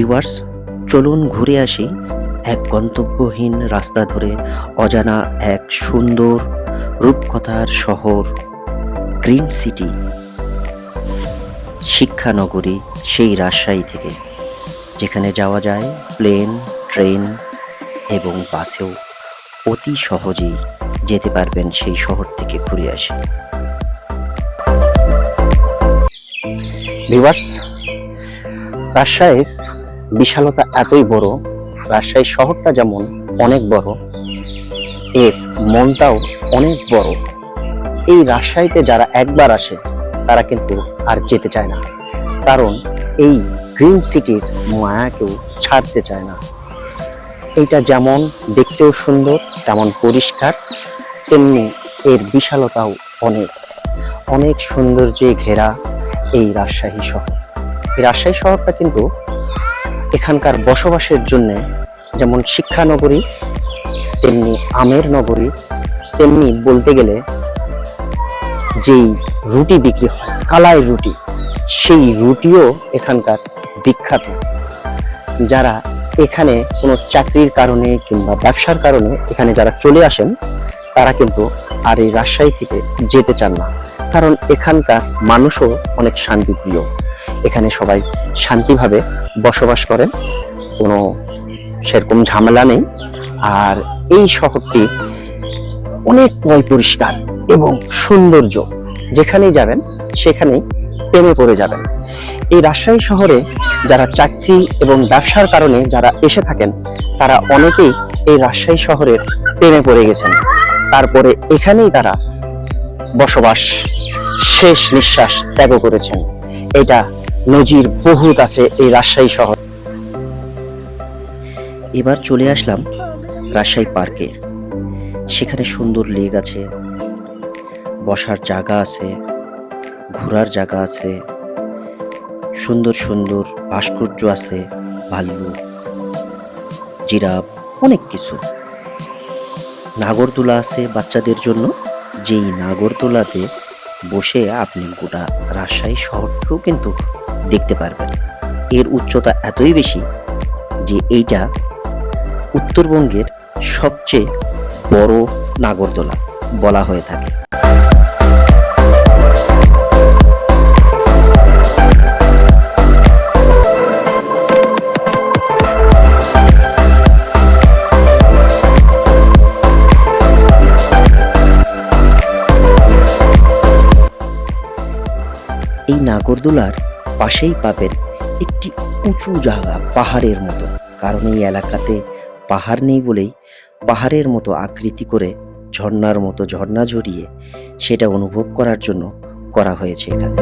Viewers চলুন ঘুরে আসি এক গন্তব্যহীন রাস্তা ধরে অজানা এক সুন্দর রূপকথার শহর গ্রিন সিটি শিক্ষানগরী সেই রাজশাহী থেকে, যেখানে যাওয়া যায় প্লেন, ট্রেন এবং বাসেও। অতি সহজেই যেতে পারবেন সেই শহর থেকে ঘুরে আসি। ভিউয়ার্স রাজশাহীর বিশালতা এতই বড়, রাজশাহী শহরটা যেমন অনেক বড়, এর মনটাও অনেক বড়। এই রাজশাহীতে যারা একবার আসে, তারা কিন্তু আর যেতে চায় না। কারণ এই গ্রিন সিটির মায়া কেউ ছাড়তে চায় না। এইটা যেমন দেখতেও সুন্দর, তেমন পরিষ্কার, তেমনি এর বিশালতাও অনেক। অনেক সৌন্দর্যে ঘেরা এই রাজশাহী শহর। এই রাজশাহী শহরটা কিন্তু এখানকার বসবাসের জন্য যেমন শিক্ষানগরী তেমনি আমের নগরী, তেমনি বলতে গেলে যেই রুটি বিক্রি হয়, কালাই রুটি, সেই রুটিও এখানকার বিখ্যাত। যারা এখানে কোনো চাকরির কারণে কিংবা ব্যবসার কারণে এখানে যারা চলে আসেন, তারা কিন্তু আর এই রাজশাহী থেকে যেতে চান না। কারণ এখানকার মানুষও অনেক শান্তিপ্রিয়। এখানে সবাই শান্তিভাবে বসবাস করেন। কোনো সেরকম ঝামেলা নেই। আর এই শহরটি অনেক পয় পরিষ্কার এবং সৌন্দর্য। যেখানেই যাবেন, সেখানেই প্রেমে পড়ে যাবেন। এই রাজশাহী শহরে যারা চাকরি এবং ব্যবসার কারণে যারা এসে থাকেন, তারা অনেকেই এই রাজশাহী শহরের প্রেমে পড়ে গেছেন। তারপরে এখানেই তারা বসবাস, শেষ নিঃশ্বাস ত্যাগ করেছেন। এটা নজির বহুত আছে এই রাজশাহী শহর। এবার চলে আসলাম রাজশাহী পার্কে। সেখানে সুন্দর লেক আছে, বসার জায়গা আছে, ঘোরার জায়গা আছে, সুন্দর সুন্দর ভাস্কর্য আছে, ভাল্লুক, জিরাফ, অনেক কিছু। নাগরদোলা আছে বাচ্চাদের জন্য, যেই নাগরদোলাতে বসে আপনি গোটা রাজশাহী শহরটাও কিন্তু দেখতে পারবেন। এর উচ্চতা এতই বেশি যে এইটা উত্তরবঙ্গের সবচেয়ে বড় নাগরদোলা বলা হয়ে থাকে। এই নাগরদোলার পাশেই পাবেন একটি উঁচু জায়গা, পাহাড়ের মতো। কারণ এই এলাকাতে পাহাড় নেই বলেই পাহাড়ের মতো আকৃতি করে ঝর্ণার মতো ঝর্ণা ঝরিয়ে সেটা অনুভব করার জন্য করা হয়েছে এখানে।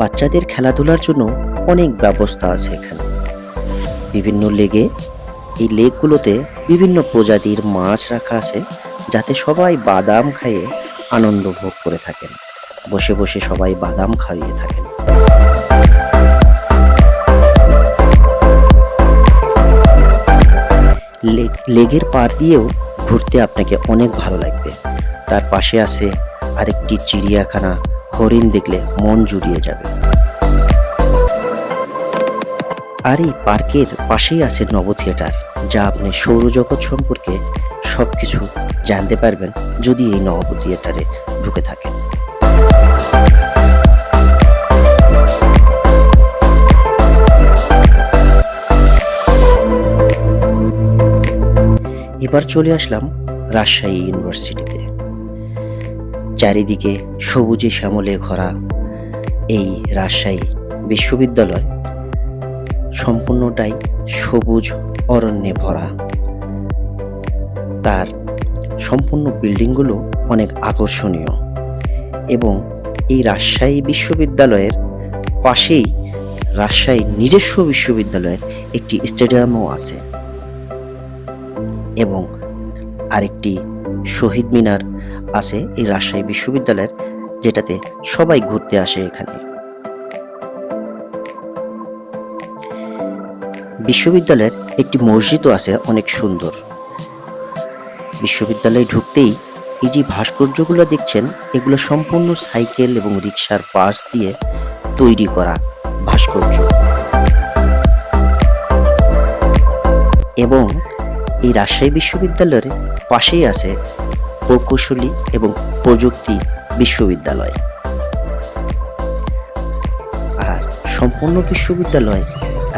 বাচ্চাদের খেলাধুলার জন্য অনেক ব্যবস্থা আছে এখানে। বিভিন্ন লেগে এই লেকগুলোতে বিভিন্ন প্রজাতির মাছ রাখা আছে। যাতে সবাই বাদাম খাইয়ে আনন্দ ভোগ করে থাকেন। বসে বসে সবাই বাদাম খাইয়ে থাকেন। লেগের পার দিয়েও ঘুরতে আপনাকে অনেক ভালো লাগবে। তার পাশে আছে আরেকটি চিড়িয়াখানা, হরিণ দেখলে মন জুড়িয়ে যাবে। আর এই পার্কের পাশেই আছে নব থিয়েটার যা আপনি সৌরজগৎ সম্পর্কে সবকিছু জানতে পারবেন যদি এই নব থিয়েটারে ঢুকে থাকেন। এবার চলে আসলাম রাজশাহী ইউনিভার্সিটিতে। চারিদিকে সবুজে শ্যামলে ভরা এই রাজশাহী বিশ্ববিদ্যালয় সম্পূর্ণটাই সবুজ অরণ্যে ভরা। তার সম্পূর্ণ বিল্ডিংগুলো অনেক আকর্ষণীয় এবং এই রাজশাহী বিশ্ববিদ্যালয়ের পাশেই রাজশাহী নিজস্ব বিশ্ববিদ্যালয়ের একটি স্টেডিয়ামও আছে এবং আরেকটি শহীদ মিনার আছে এই রাজশাহী বিশ্ববিদ্যালয়ের, যেটাতে সবাই ঘুরতে আসে এখানে। বিশ্ববিদ্যালয়ের একটি মসজিদও আছে অনেক সুন্দর। বিশ্ববিদ্যালয়ে ঢুকতেই এই যে ভাস্কর্যগুলো দেখছেন, এগুলো সম্পূর্ণ সাইকেল এবং রিক্সার পাশ দিয়ে তৈরি করা ভাস্কর্য। এবং এই রাজশাহী বিশ্ববিদ্যালয়ের পাশেই আছে প্রকৌশলী এবং প্রযুক্তি বিশ্ববিদ্যালয়। আর সম্পূর্ণ বিশ্ববিদ্যালয়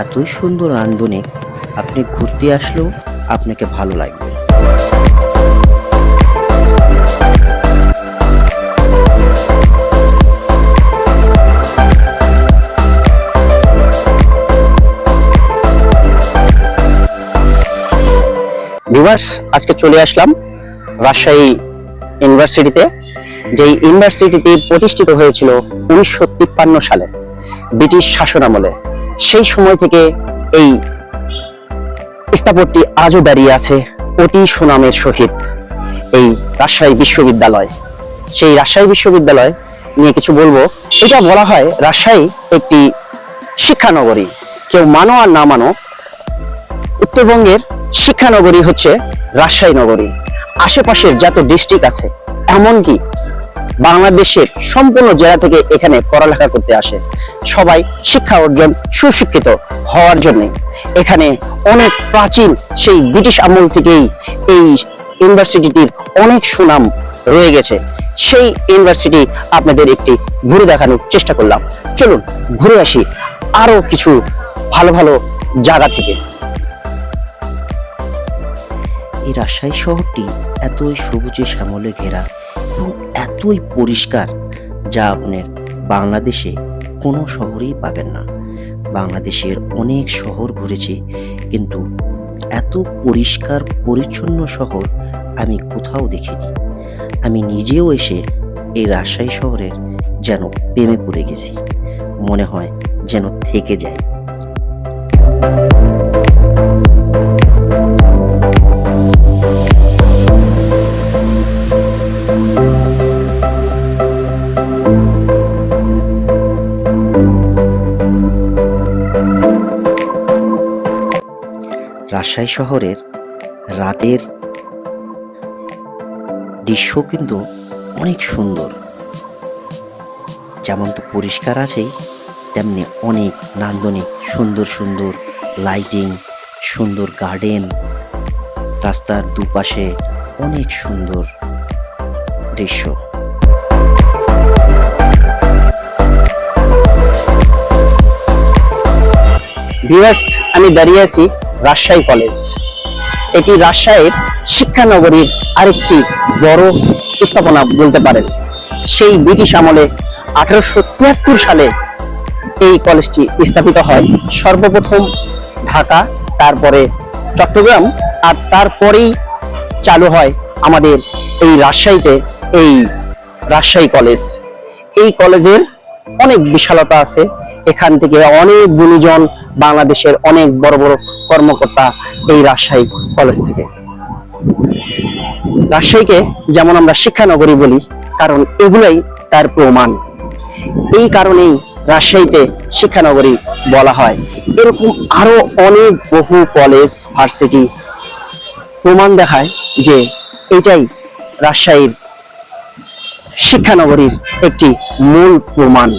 এতই সুন্দর আন্দোলিক আপনি ঘুরতে আসলেও আপনাকে ভালো লাগবে। ভিভার্স আজকে চলে আসলাম রাজশাহী ইউনিভার্সিটিতে, যেই ইউনিভার্সিটিটি প্রতিষ্ঠিত হয়েছিল উনিশশো তিপ্পান্ন সালে, ব্রিটিশ শাসনামলে সেই সময় থেকে এই স্থাপত্যটি আজও দাঁড়িয়ে আছে অতি সুনামের সহিত এই রাজশাহী বিশ্ববিদ্যালয়। সেই রাজশাহী বিশ্ববিদ্যালয় নিয়ে কিছু বলব। এটা বলা হয় রাজশাহী একটি শিক্ষানগরী। কেউ মানো আর না মানো উত্তরবঙ্গের শিক্ষানগরী হচ্ছে রাজশাহী নগরী। আশেপাশের যত ডিস্ট্রিক্ট আছে, এমনকি বাংলাদেশের সম্পূর্ণ জেলা থেকে এখানে পড়ালেখা করতে আসে, সবাই শিক্ষা অর্জন সুশিক্ষিত হওয়ার জন্য। এখানে অনেক প্রাচীন সেই ব্রিটিশ আমল থেকেই এই ইউনিভার্সিটিটির অনেক সুনাম রয়ে গেছে। সেই ইউনিভার্সিটি আপনাদের একটি ঘুরে দেখানোর চেষ্টা করলাম। চলুন ঘুরে আসি আরও কিছু ভালো ভালো জায়গা থেকে। এই রাজশাহী শহরটি এতই সবুজে শ্যামলে ঘেরা এবং এতই পরিষ্কার যা আপনার বাংলাদেশে কোনো শহরেই পাবেন না। বাংলাদেশের অনেক শহর ঘুরেছি, কিন্তু এত পরিষ্কার, পরিচ্ছন্ন শহর আমি কোথাও দেখিনি। আমি নিজেও এসে এই রাজশাহী শহরের যেন প্রেমে পড়ে গেছি, মনে হয় যেন থেকে যায়। রাজশাহী শহরের রাতের দৃশ্য কিন্তু অনেক সুন্দর। যেমন তো পরিষ্কার আছেই, তেমনি অনেক নান্দনিক সুন্দর সুন্দর লাইটিং সুন্দর গার্ডেন রাস্তার দুপাশে অনেক সুন্দর দৃশ্য। ভিউয়ার্স আমি দাঁড়িয়ে আছি। রাজশাহী কলেজ। এটি রাজশাহীর শিক্ষানগরীর আরেকটি বড় স্থাপনা বলতে পারেন। সেই ব্রিটিশ আমলে আঠারোশো তিয়াত্তর সালে এই কলেজটি স্থাপিত হয়। সর্বপ্রথম ঢাকা, তারপরে চট্টগ্রাম আর তারপরেই চালু হয় আমাদের এই রাজশাহীতে এই রাজশাহী কলেজ। এই কলেজের অনেক বিশালতা আছে। এখান থেকে অনেক গুণীজন বাংলাদেশের অনেক বড় বড় কর্মকর্তা এই রাজশাহী কলেজ থেকে। রাজশাহীকে যেমন আমরা শিক্ষানগরী বলি, কারণ এগুলাই তার প্রমাণ। এই কারণেই রাজশাহীতে শিক্ষানগরী বলা হয়। এরকম আরও অনেক বহু কলেজ ভার্সিটি প্রমাণ দেখায় যে এটাই রাজশাহীর শিক্ষানগরীর একটি মূল প্রমাণ।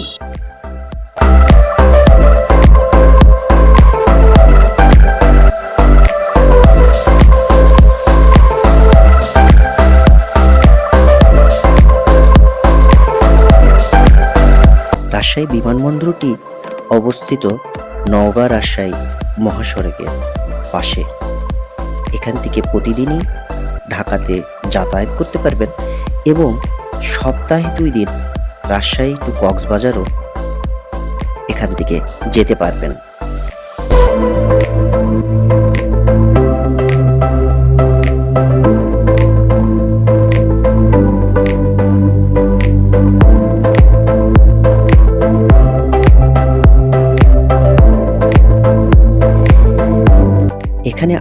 রাজশাহী বিমানবন্দরটি অবস্থিত নওগাঁ রাজশাহী মহাসড়কের পাশে। এখান থেকে প্রতিদিনই ঢাকাতে যাতায়াত করতে পারবেন এবং সপ্তাহে দুই দিন রাজশাহী টু কক্সবাজারও এখান থেকে যেতে পারবেন।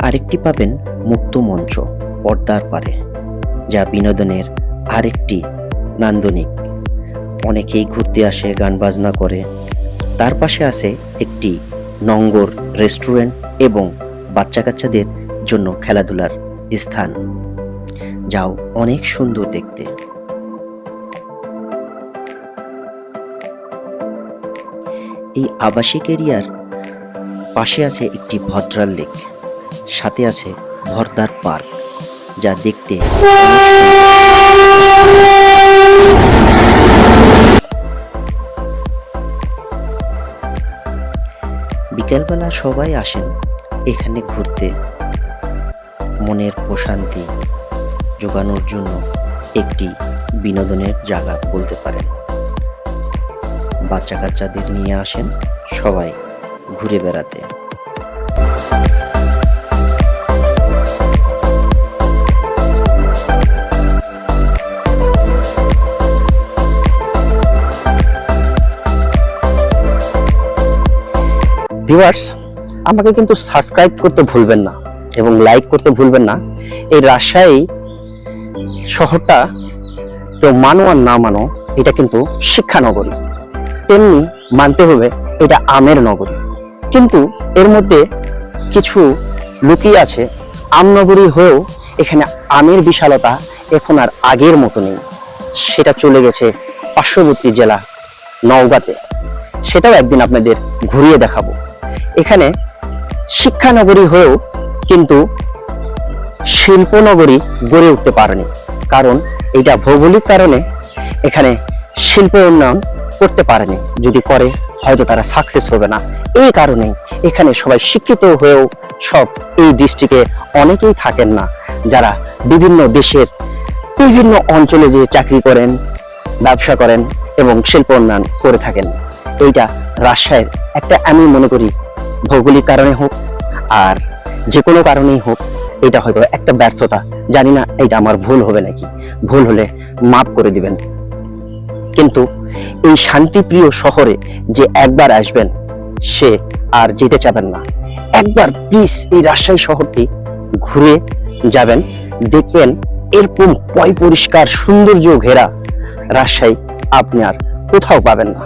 আরেকটি পাবেন মুক্ত মঞ্চ পর্দার পারে, যা বিনোদনের আরেকটি নান্দনিক। অনেকেই ঘুরতে আসে, গান বাজনা করে। তার পাশে আছে একটি নঙ্গর রেস্টুরেন্ট এবং বাচ্চা কাচ্চাদের জন্য খেলাধুলার স্থান। যাও, অনেক সুন্দর দেখতে। এই আবাসিক এরিয়ার পাশে আছে একটি ভদ্রাল লেক। সাথে আছে ভরদার পার্ক, যা দেখতে বিকেলবেলা সবাই আসেন এখানে ঘুরতে। মনের প্রশান্তি জোগানোর জন্য একটি বিনোদনের জায়গা বলতে পারেন। বাচ্চা কাচ্চাদের নিয়ে আসেন সবাই ঘুরে বেড়াতে। ভিউয়ার্স আমাকে কিন্তু সাবস্ক্রাইব করতে ভুলবেন না এবং লাইক করতে ভুলবেন না। এই রাজশাহী শহরটা কেউ মানো আর না মানো, এটা কিন্তু শিক্ষানগরী। তেমনি মানতে হবে এটা আমের নগরী। কিন্তু এর মধ্যে কিছু লুকিয়ে আছে আমনগরী হয়েও এখানে আমের বিশালতা এখন আর আগের মতো নেই। সেটা চলে গেছে পার্শ্ববর্তী জেলা নওগাঁতে। সেটাও একদিন আপনাদের ঘুরিয়ে দেখাবো। এখানে শিক্ষানগরী হয়েও কিন্তু শিল্পনগরী গড়ে উঠতে পারেনি। কারণ এটা ভৌগোলিক কারণে এখানে শিল্প উন্নয়ন করতে পারেনি। যদি করে, হয়তো তারা সাকসেস হবে না। এই কারণেই এখানে সবাই শিক্ষিত হয়েও সব এই ডিস্ট্রিক্টে অনেকেই থাকেন না। যারা বিভিন্ন দেশের বিভিন্ন অঞ্চলে যে চাকরি করেন, ব্যবসা করেন এবং শিল্প উন্নয়ন করে থাকেন। এইটা রাজশাহীর একটা আমি মনে করি ভৌগোলিক কারণে হোক আর যে কোনো কারণেই হোক, এটা হয়তো একটা ব্যর্থতা। জানি না এটা আমার ভুল হবে নাকি? ভুল হলে মাফ করে দিবেন। কিন্তু এই শান্তিপ্রিয় শহরে যে একবার আসবেন, সে আর যেতে চাবেন না। একবার প্লিজ এই রাজশাহী শহরটি ঘুরে যাবেন, দেখবেন এরকম পয় পরিষ্কার, সৌন্দর্য ঘেরা রাজশাহী আপনি আর কোথাও পাবেন না।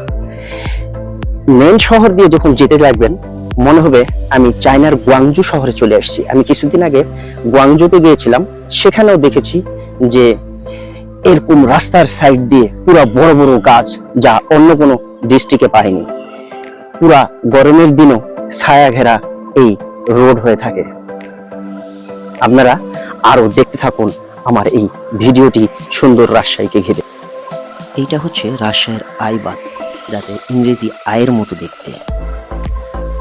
মেন শহর দিয়ে যখন যেতে লাগবেন মনে হবে আমি চায়নার গুয়াংজু শহরে চলে এসেছি। আমি কিছুদিন আগে গুয়াংজুতে গিয়েছিলাম, সেখানেও দেখেছি যে এরকম রাস্তার সাইড দিয়ে পুরা বড় বড় গাছ যা অন্য কোনো ডিস্ট্রিক্টে পায়নি। পুরা গরমের দিনও ছায়া ঘেরা এই রোড হয়ে থাকে। আপনারা আরও দেখতে থাকুন আমার এই ভিডিওটি সুন্দর রাজশাহীকে ঘিরে। এইটা হচ্ছে রাজশাহীর আইবাদ, যাতে ইংরেজি আয়ের মতো দেখতে।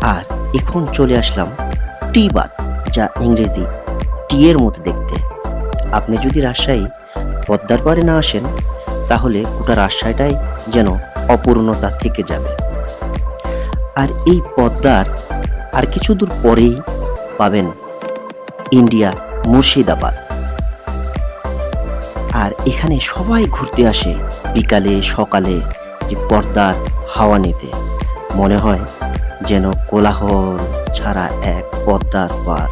আর এখন চলে আসলাম টি বাদ, যা ইংরেজি টি এর মতো দেখতে। আপনি যদি রাজশাহী পদ্মার পারে না আসেন, তাহলে গোটা রাজশাহীটাই যেন অপূর্ণতা থেকে যাবে। আর এই পদ্মার আর কিছু দূর পরেই পাবেন ইন্ডিয়া মুর্শিদাবাদ। আর এখানে সবাই ঘুরতে আসে বিকালে, সকালে পর্দার হাওয়া নিতে। মনে হয় যেন কোলাহল ছাড়া এক পদ্মার পার।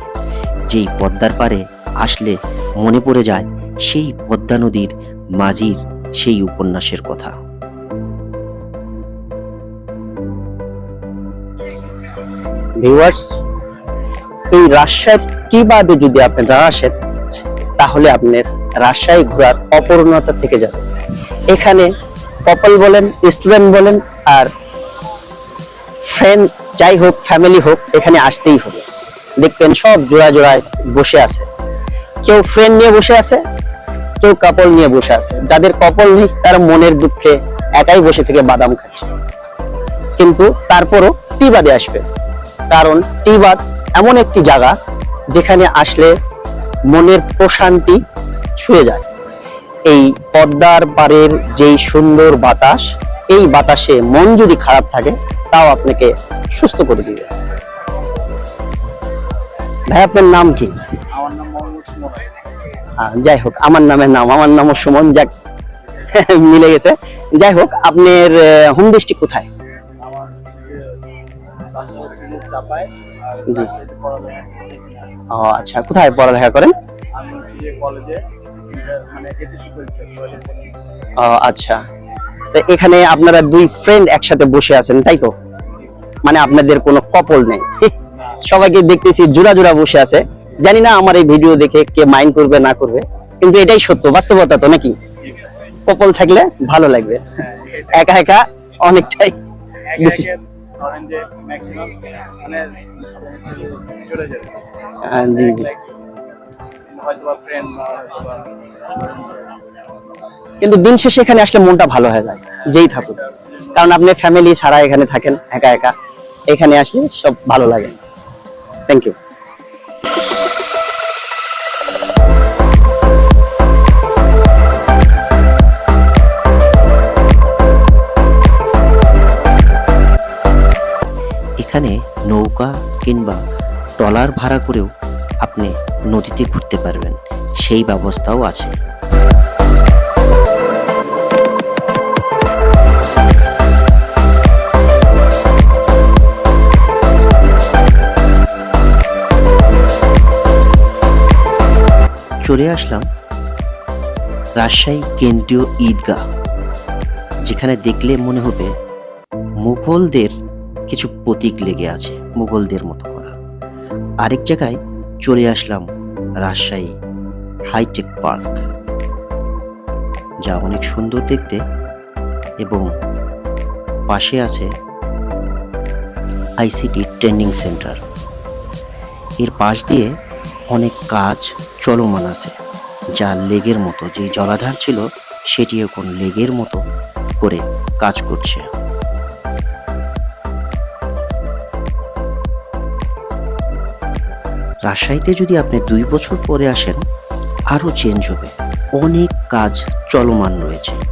যেই পদ্মার পারে আসলে মনে পড়ে যায় সেই পদ্মা নদীর মাঝির সেই উপন্যাসের কথা। ভিউয়ার্স, এই রাজশাহীর কি বাদে যদি আপনি না আসেন, তাহলে আপনার রাজশাহী ঘোরার অপূর্ণতা থেকে যাবে। এখানে কপল বলেন, স্টুডেন্ট বলেন আর ফ্রেন্ড যাই হোক ফ্যামিলি হোক, এখানে আসতেই হবে। দেখবেন সব জোড়া জোড়ায় বসে আছে। কেউ ফ্রেন্ড নিয়ে বসে আছে, কেউ কাপল নিয়ে বসে আছে। যাদের কপল নেই, তারা মনের দুঃখে একাই বসে থেকে বাদাম খাচ্ছে। কিন্তু তারপরও টি টিবাদে আসবে। কারণ টি টিবাদ এমন একটি জায়গা যেখানে আসলে মনের প্রশান্তি ছুঁয়ে যায়। এই পদ্মার পাড়ের যেই সুন্দর বাতাস এই বাতাসে মন যদি খারাপ থাকে তাও আপনাকে সুস্থ করে দিবে। ভাই আপনার নাম কি? আমার নাম আহ, যাই হোক আমার নামের নাম আমার নামও সুমন যাক মিলে গেছে। যাই হোক আপনার হোম ডিস্ট্রিক্ট কোথায়? জি। ও আচ্ছা কোথায় পড়ালেখা করেন? মানে ও আচ্ছা। এখানে আপনারা দুই ফ্রেন্ড একসাথে বসে আছেন তাই তো? মানে আপনাদের কোনো কপল নেই। সবাইকে দেখতেছি জোড়া জোড়া বসে আছে। জানি না আমার এই ভিডিও দেখে কে মাইন্ড করবে না করবে কিন্তু এটাই সত্য বাস্তবতা তো নাকি? কপল থাকলে ভালো লাগবে। হ্যাঁ, একা একা অনেকটাই মানে আহ, জি জি। কিন্তু দিন শেষে এখানে আসলে মনটা ভালো হয়ে যায়, যেই থাকুক। কারণ আপনি ফ্যামিলি ছাড়া এখানে থাকেন, একা একা এখানে আসলে সব ভালো লাগে। থ্যাংক ইউ এখানে নৌকা কিংবা ট্রলার ভাড়া করেও আপনি নদীতে ঘুরতে পারবেন। সেই ব্যবস্থাও আছে। চলে আসলাম রাজশাহী কেন্দ্রীয় ঈদগাহ, যেখানে দেখলে মনে হবে মুঘলদের কিছু প্রতীক লেগে আছে, মুঘলদের মতো করা। আরেক জায়গায় চলে আসলাম রাজশাহী হাইটেক পার্ক, যা অনেক সুন্দর দেখতে এবং পাশে আছে আইসিটি ট্রেনিং সেন্টার। এর পাশ দিয়ে অনেক কাজ চলমান আছে। যা লেগের মতো, যে জলাধার ছিল সেটি এখন লেগের মতো করে কাজ করছে। রাজশাহীতে যদি আপনি দুই বছর পরে আসেন, আরও চেঞ্জ হবে। অনেক কাজ চলমান রয়েছে।